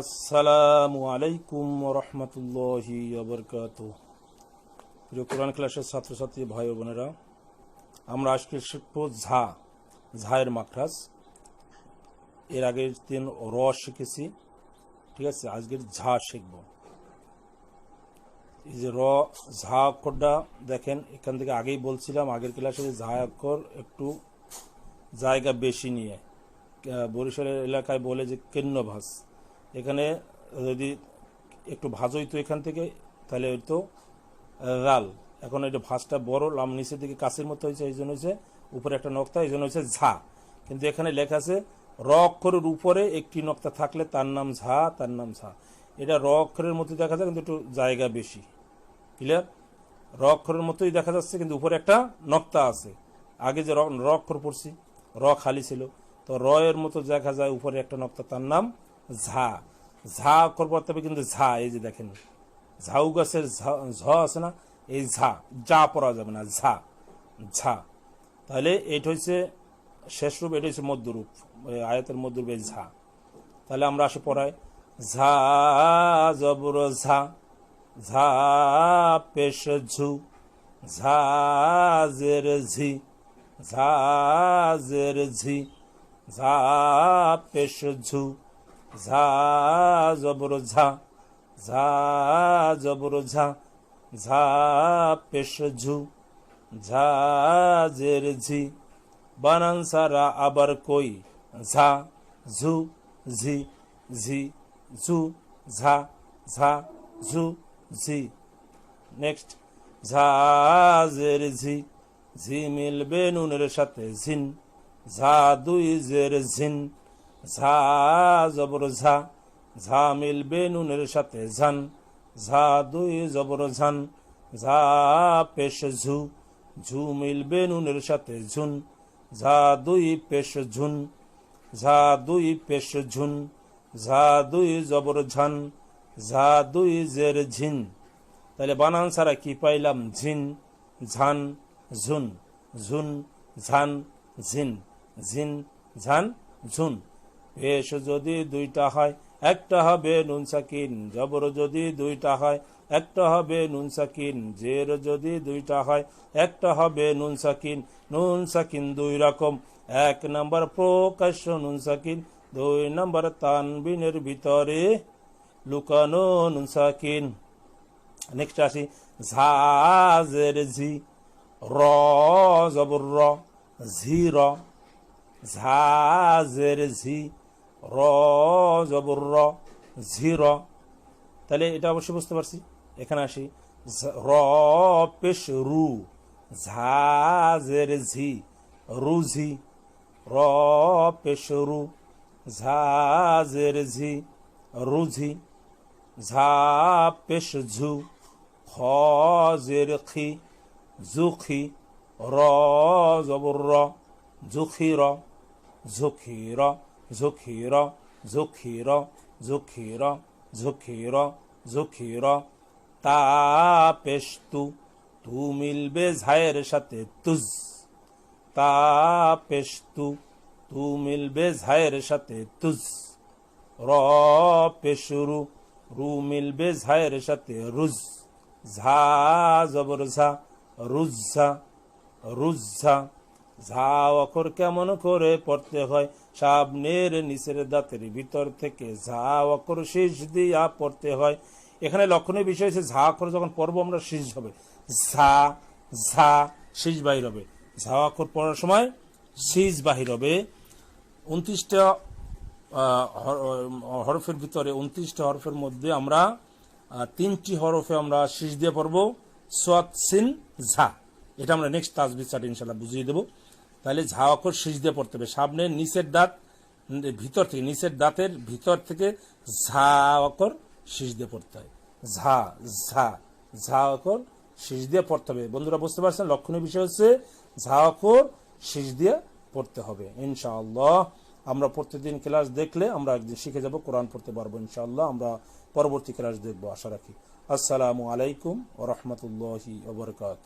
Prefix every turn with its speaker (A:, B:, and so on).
A: আসসালামু আলাইকুম রহমতুল্লাহি প্রিয় কোরআন ক্লাসের ছাত্রছাত্রী ভাই বোনেরা, আমরা আজকে শিখব ঝা, ঝায়ের মাখরাজ। এর আগের দিন র শিখেছি, ঠিক আছে? আজকের ঝা শিখব। এই যে র, ঝা অক্ষরটা দেখেন, এখান থেকে আগেই বলছিলাম, আগের ক্লাসে যে ঝা অক্ষর একটু জায়গা বেশি নিয়ে বরিশালের এলাকায় বলে যে কেন্নভাস। এখানে যদি একটু ভাজ হইতো এখান থেকে, তাহলে হইতো রাল। এখন এটা ভাঁজটা বড়, লাম নিচের দিকে কাছের মতো হয়েছে, এই জন্য হচ্ছে উপরে একটা নক্তা, এই জন্য হচ্ছে ঝা। কিন্তু এখানে লেখা আছে, র অক্ষরের উপরে একটি নক্তা থাকলে তার নাম ঝা, তার নাম ঝা। এটা র অক্ষরের মধ্যে দেখা যায়, কিন্তু একটু জায়গা বেশি। ক্লিয়ার র অক্ষরের মতোই দেখা যাচ্ছে, কিন্তু উপরে একটা নক্তা আছে। আগে যে র অক্ষর পড়ছি, র খালি ছিল। তো র এর মতো দেখা যায়, উপরে একটা নক্তা, তার নাম ঝা ঝা অক্ষর তবে কিন্তু ঝা, এই যে দেখেন। ঝাউ গাছের ঝ- আছে না? এই ঝা, যা পড়া যাবে না, ঝা ঝা। তাহলে এটা হচ্ছে শেষ রূপ, এটা হচ্ছে মধ্যরূপ আয়াতের মধ্যরূপ এই ঝা। তাহলে আমরা আসে পড়াই ঝা, জবর ঝা ঝা পেশ ঝু, ঝা জের ঝি, ঝা জের ঝি, ঝা পেশ ঝু ঝা, জবর ঝা ঝা, জবর ঝা ঝা, পেশ ঝু, ঝা, জের ঝি, বানান সারা আবার কই, ঝা, ঝু, ঝি ঝি, ঝু, ঝা ঝা, ঝু, ঝি। নেক্সট, ঝা, জের ঝি ঝি মিলবে নুনের সাথে ঝিন, ঝা দুই জের ঝিন ঝা, জবর ঝা ঝা মিলবে নুনের সাথে ঝান, ঝা দুই জবর ঝান, ঝা পেশ ঝু ঝু মিলবে নুনের সাথে ঝুন, ঝা দুই পেশ ঝুন, ঝা দুই পেশ ঝুন, ঝা দুই জবর ঝান, ঝা দুই জের ঝিন। তাহলে বানান ছাড়া কি পাইলাম? ঝিন, ঝান, ঝুন ঝুন, ঝান, ঝিন ঝিন, ঝান, ঝুন। পেশ যদি দুইটা হয়, একটা হবে নুন সাকিন, জবর যদি দুইটা হয়, একটা হবে নুন সাকিন, জের যদি দুইটা হয়, একটা হবে নুন সাকিন। নুন সাকিন দুই রকম, এক নম্বর প্রকাশ্য নুন সাকিন, দুই নম্বর তানবিনের ভিতরে লুকানো নুন সাকিন। নেক্সট আসি, ঝাজের ঝি, র, জবর র, ঝি, র, ঝাজের ঝি র, জবর র ঝি র তাহলে এটা অবশ্যই বুঝতে পারছি। এখানে আসি। ঝ- র, পেশ, রু। ঝাজের ঝি। র পেশ, রু। ঝাজের ঝি। রুঝি ঝা। পেশ, ঝু। খ খি। জুখি র, জবর র। জুখি র। ঝুঁকি র। ঝুঁকি র ঝুঁকি র ঝুঁকি র তা মিলবে ঝায়ের সাথে তুজ তা পেশ তু মিলবে ঝায়ের সাথে তুজ র পেশুরু রু মিলবে ঝায়ের সাথে রুজ ঝা জবর ঝা রুজ্ঝা রুজ্ঝা ঝা অক্ষর কেমন করে পড়তে হয় সামনের নিচের দাঁতের ভিতর থেকে ঝা অক্ষর শেষ দিয়া পড়তে হয়। এখানে লক্ষণীয় বিষয় হচ্ছে ঝা অক্ষর যখন পড়ব আমরা শেষ হবে। ঝা ঝা, শেষ বাহির হবে। ঝা অক্ষর পড়ার সময় শেষ বাহির হবে। উনত্রিশটা হরফের ভিতরে উনত্রিশটা হরফের মধ্যে আমরা তিনটি হরফে আমরা শীষ দিয়ে পড়ব। সিন ঝা। এটা আমরা নেক্সট তাজবি চাট ইনশাল্লাহ বুঝিয়ে দেবো। তাহলে ঝা অক্ষর শীষ দিয়ে পড়তে হবে। সামনে নিচের দাঁত, ভিতর থেকে, নিচের দাঁতের ভিতর থেকে ঝা অক্ষর শীষ দিয়ে পড়তে হয়। ঝা ঝা ঝা অক্ষর শীষ দিয়ে পড়তে হবে। বন্ধুরা, বুঝতে পারছেন? লক্ষণীয় বিষয় হচ্ছে ঝা অক্ষর শীষ দিয়ে পড়তে হবে। ইনশাআল্লাহ, আমরা প্রতিদিন ক্লাস দেখলে আমরা একদিন শিখে যাব, কোরআন পড়তে পারব ইনশাআল্লাহ, আমরা পরবর্তী ক্লাস দেখব, আশা রাখি। আসসালামু আলাইকুম ও রহমতুল্লাহি ওবরকাত